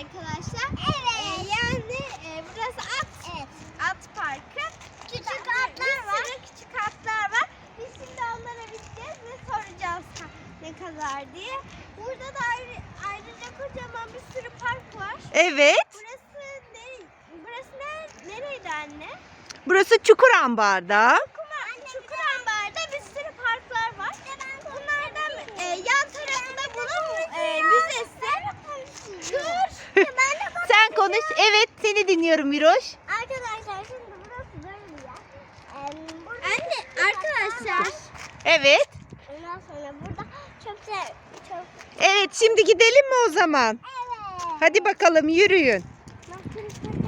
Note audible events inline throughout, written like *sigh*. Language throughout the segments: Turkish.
arkadaşlar. Evet. yani e, burası at. Evet. At parkı. Küçük atlar var. Bir sürü küçük atlar var. Biz şimdi onlara bineceğiz ve soracağız ne kadar diye. Burada da ayrı, ayrıca kocaman bir sürü park var. Evet. Burası ne? Burası ne? Nereydi anne? Burası Çukurambar'da. Kuma, Çukurambar'da bir sürü parklar var. Bunlardan e, yan tarafında bunun e, müzesi. Dur. Sen konuş. Evet seni dinliyorum Miroş. Arkadaşlar şimdi burası böyle bir yer. Anne arkadaşlar. Evet. Ondan sonra burada çok şey çok Evet şimdi gidelim mi o zaman? evet. Hadi bakalım yürüyün.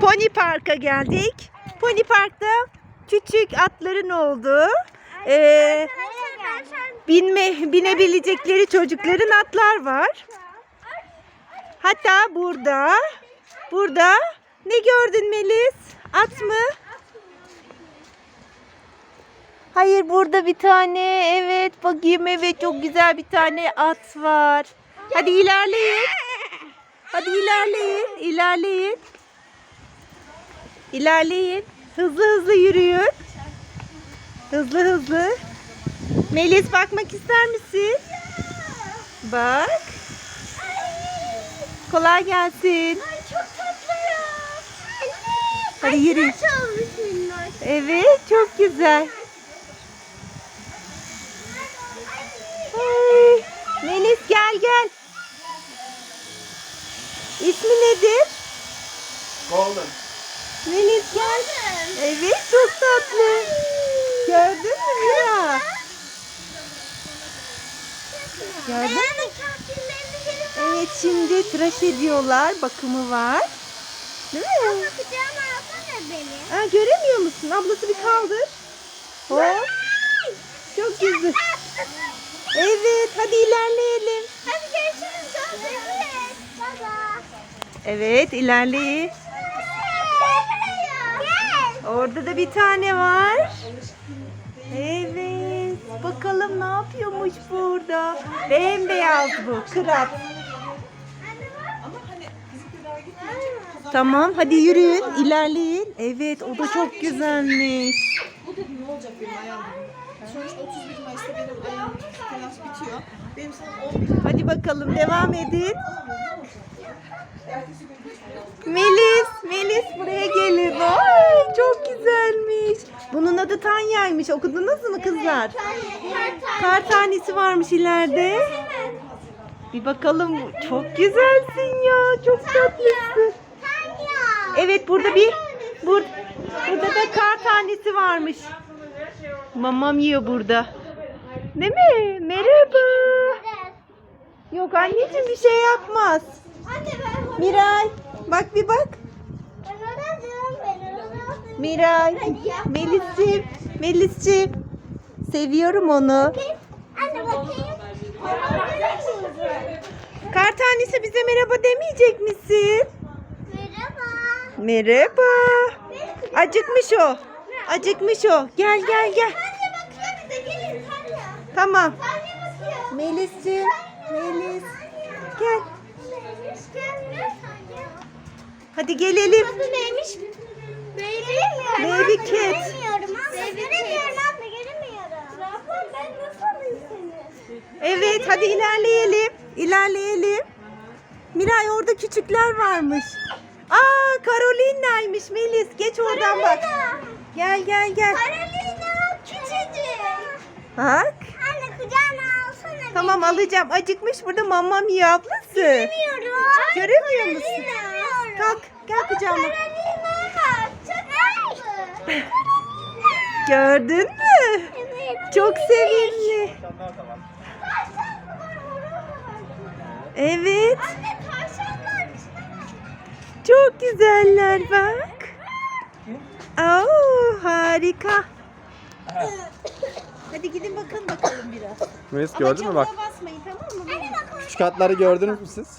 Pony Park'a geldik. Pony Park'ta küçük atların olduğu, ee, Arkadaşlar ben şu an binme binebilecekleri çocukların atlar var. Hatta burada, burada ne gördün Melis? At mı? Hayır burada bir tane evet bakayım evet çok güzel bir tane at var. Hadi ilerleyin. Hadi ilerleyin, ilerleyin. İlerleyin. Hızlı hızlı yürüyün. Hızlı hızlı. Melis bakmak ister misin? Bak. Kolay gelsin. Hadi yürü. Nasıl olmuş bunlar? Evet çok güzel. Ay, Melis gel gel. İsmi nedir? Golden. Melis gel. Evet çok tatlı. Gördün mü Mira? Gördün mü? Evet şimdi tıraş ediyorlar. Bakımı var. Değil mi? Ha, göremiyor musun? Ablası bir kaldır. Hop. Çok güzel. Evet hadi ilerleyelim. Hadi görüşürüz. Evet. Baba. Evet ilerleyin. Orada da bir tane var. Evet. Bakalım ne yapıyormuş burada. Bembeyaz bu. Kırat. Tamam hadi yürüyün. ilerleyin. Evet o da çok güzelmiş. Bu dedim ne olacak benim ayağım. Sonuçta 31 Mayıs'ta benim ayağım telaş bitiyor. Benim sana 11 Hadi bakalım devam edin. Melis, Melis buraya gelin. Ay çok güzelmiş. Bunun adı Tanya'ymış. Okudunuz mu kızlar? Kar tanesi varmış ileride. Bir bakalım. Çok güzelsin ya. Çok tatlısın. Evet burada bir bur, burada da kar tanesi varmış. Mamam yiyor burada. Değil mi? Merhaba. Yok anneciğim bir şey yapmaz. Miray bak bir bak. Miray, Melis'ciğim, Melis'ciğim. Seviyorum onu. Kar tanesi bize merhaba demeyecek misin? Merhaba. Acıkmış o. Acıkmış o. Gel gel gel. Anne bakıyor bize gelin Tanya. Tamam. Tanya bakıyor. Melis'ciğim, Melis. Gel. Hadi gelelim. Adı neymiş? Baby. Baby cat. Göremiyorum abla. Göremiyorum abla. Ben nasıl alayım seni? Evet hadi ilerleyelim. İlerleyelim. Miray orada küçükler varmış. Aa Carolina'ymış Melis. Geç oradan bak. Gel gel gel. Carolina küçücük. Bak. Anne kucağına alsana. Tamam alacağım. Acıkmış burada mamam yiyor ablası. Göremiyorum. Göremiyor musun? Göremiyorum. Kalk gel kucağıma. Carolina bak. Çok tatlı. Gördün mü? Evet. Çok sevimli. Evet. Anne. Çok güzeller bak. Oo, harika. Hadi gidin bakın bakalım biraz. Melis gördün mü bak. basmayın tamam mı? Küçük atları gördünüz mü siz?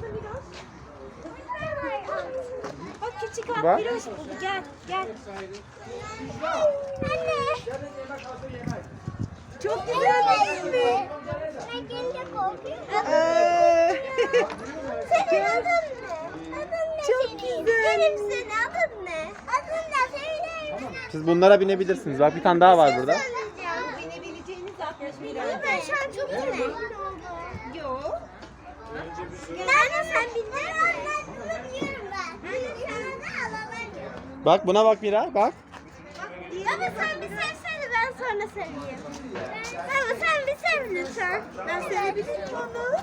biraz. Bak küçük at Bak. bir hoş buldu. Gel gel. Anne. Çok güzel değil mi? Ben gelince korkuyorum. Ee, Seni Adın ne? Adın ne Çok senin? güzel. Benim senin adın ne? Adın ne? Söyler misin? Siz bunlara binebilirsiniz. Bak bir tane daha var burada. Söyleyeceğim. Binebileceğiniz 60 Ama ben şu an çok emin Yok. Nerede sen bindin? Ben biliyorum ben. Alamam. Bak buna bak Miray bak. Baba sen bir sevsene ben sonra seveyim. Baba sen bir sev lütfen. Ben sevebilirim onu.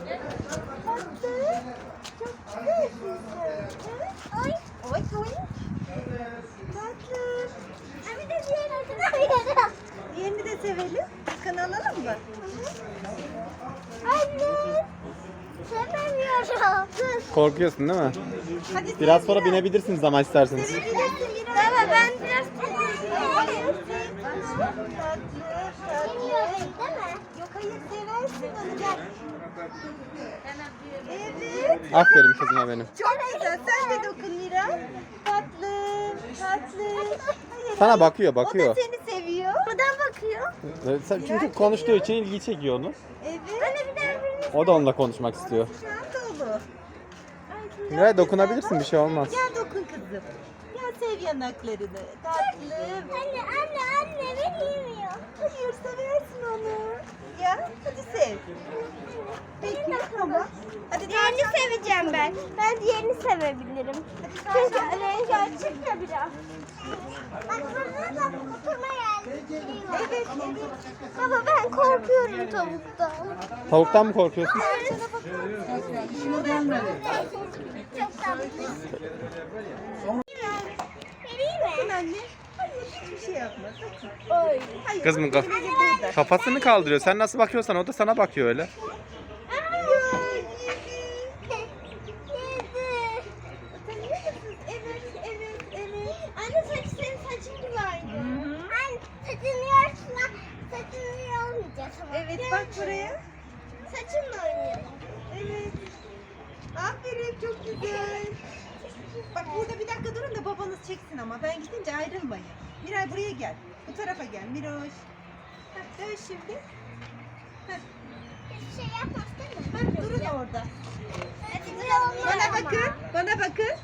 Tatlı. Çok. Oy. Oy oy. Tatlı. Ha, bir de diğer Diğerini de sevelim. Kanı alalım mı? Anne. Sevemiyorum. Korkuyorsun değil mi? Hadi Biraz sonra binebilirsiniz ama isterseniz. Sevebilirsin. Baba ben biraz Tatlı. Tatlı. Bilmiyorum değil mi? Yok hayır seversin onu gel. Evet. Aferin kızıma benim. Çok güzel. Sen de dokun Mira. Tatlı. Tatlı. Hayır, Sana hayır. bakıyor O bakıyor. da seni seviyor. Buradan bakıyor. Evet, sen- Çünkü konuştuğu için ilgi çekiyor onu. Evet. Bir de birini O da onunla konuşmak istiyor. Şu an dolu. Miray dokunabilirsin bir şey olmaz. Gel dokun kızım. Gel sev yanaklarını. Tatlım. Anne anne anne beni yemiyor. Hayır seversin onu. Ya hadi sev. Peki tamam. Hadi Diğerini seveceğim ben. Ben diğerini sevebilirim. Çünkü rengi açık ya biraz. Bak burada da oturma yerleri var. Evet evet. Baba ben korkuyorum tavuktan. Tavuktan mı korkuyorsun? Çok tatlı. Vereyim mi? anne. Şey yapma. Dokun. Oy. Hayır. Kız mı kaf-. Kafasını kaldırıyor. Sen nasıl bakıyorsan o da sana bakıyor öyle. Evet bak buraya. Saçımla oynayalım. Evet. Aferin çok güzel. Bak burada bir dakika durun da babanız çeksin ama ben gidince ayrılmayın. Miray buraya gel. Bu tarafa gel Miroş. Heh, dön şimdi. Heh, Hiçbir şey yapmaz değil mi? bak durun orada. Bana bakın. Bana bakın.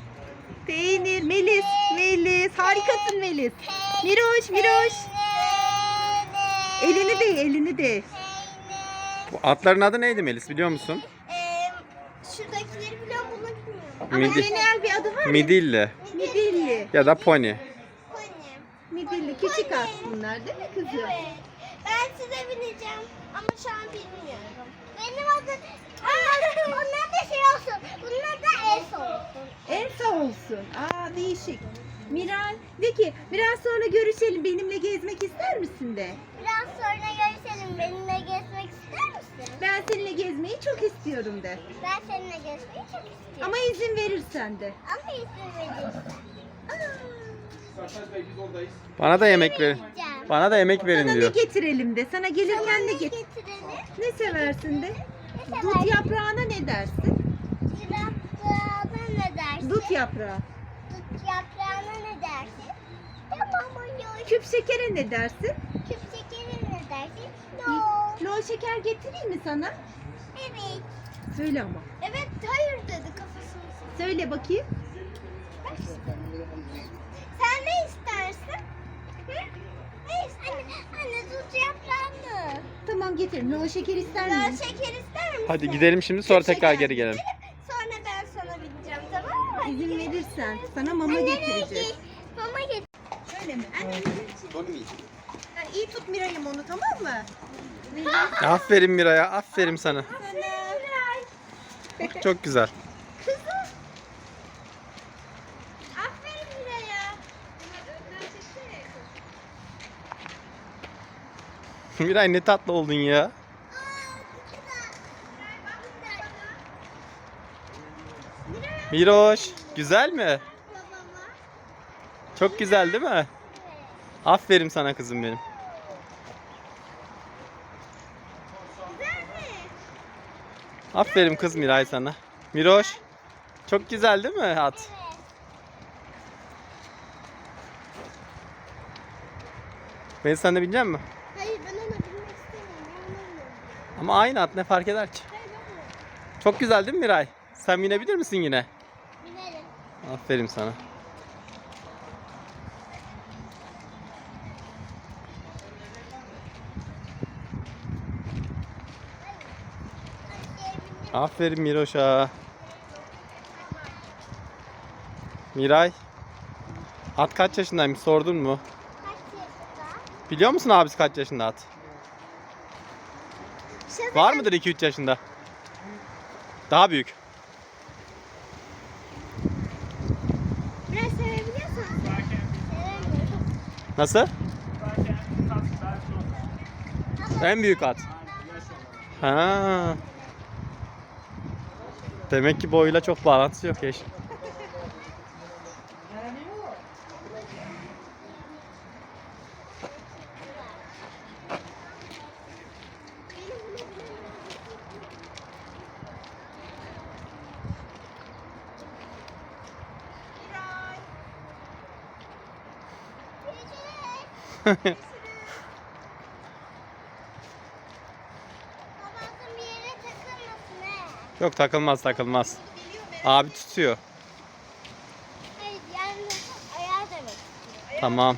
Peynir, Melis, Melis. Harikasın Melis. Miroş, Miroş. Elini de, elini de. Bu atların adı neydi Melis biliyor musun? Eee şuradakileri biliyorum bunu bilmiyorum. Ama Midi- genel bir adı var ya. Midilli Midilli. ya da. Pony. Midilli. Küçük at bunlar değil mi kızım? Evet. Ben size bineceğim ama şu an bilmiyorum. Benim adım... Aa, onlar da şey olsun. Bunlar da es olsun. Elsa olsun. Aa değişik. Miray de ki biraz sonra görüşelim benimle gezmek ister misin de? Biraz sonra görüşelim. Benimle gezmek ister misin? Ben seninle gezmeyi çok istiyorum de. Ben seninle gezmeyi çok istiyorum. Ama izin verirsen de. Ama izin verirsen. Bana da yemek verin. Bana da yemek Sana verin ne diyor. getirelim de. Sana gelirken ne get getirelim? ne seversin de? Ne Dut seversin? yaprağına ne dersin? Yaprağına ne dersin? Dut yaprağı. Dut yaprağına ne dersin? Tamam oluyor. Küp şekere ne dersin? Küp şekeri ne dersin? No. Lol şeker getireyim mi sana? Evet. Söyle ama. Evet hayır dedi kafasını. Söyle bakayım. Bak. Sen ne istersin? Hı? Ne istersin? Anne, anne dut yaprağını. Tamam getir. Lol şeker ister Daha misin? şeker ister misin? Hadi gidelim şimdi sonra tekrar geri gelelim. Sonra ben sana bineceğim tamam mı? Hadi İzin gidelim. verirsen sana mama Anne, nereye getireceğiz. git? Mama getir. Şöyle mi? Anne. Ha, iyi tut Miray'ım onu tamam mı? *laughs* Aferin Miray'a. Aferin sana. Aferin Çok güzel. Kızım. Aferin Miray'a. Miray ne tatlı oldun ya. Miroş, güzel mi? Çok güzel değil mi? Aferin sana kızım benim. Aferin kız Miray sana. Miroş, çok güzel değil mi at? Ben de binecek misin? Hayır ben ona binmek istemiyorum. Ben ona bineceğim. Ama aynı at ne fark eder ki? Çok güzel değil mi Miray? Sen binebilir misin yine? Binerim. Aferin sana. Aferin Miroş'a. Miray. At kaç yaşındaymış sordun mu? Kaç yaşında? Biliyor musun abisi kaç yaşında at? Var mıdır 2-3 yaşında? Daha büyük. Biraz sevebiliyorsan Sevemiyorum. Nasıl? En büyük at. Ha. Demek ki boyuyla çok bağlantısı yok eş. Yok takılmaz takılmaz. Abi tutuyor. Hayır yani ayağı demek. Tamam.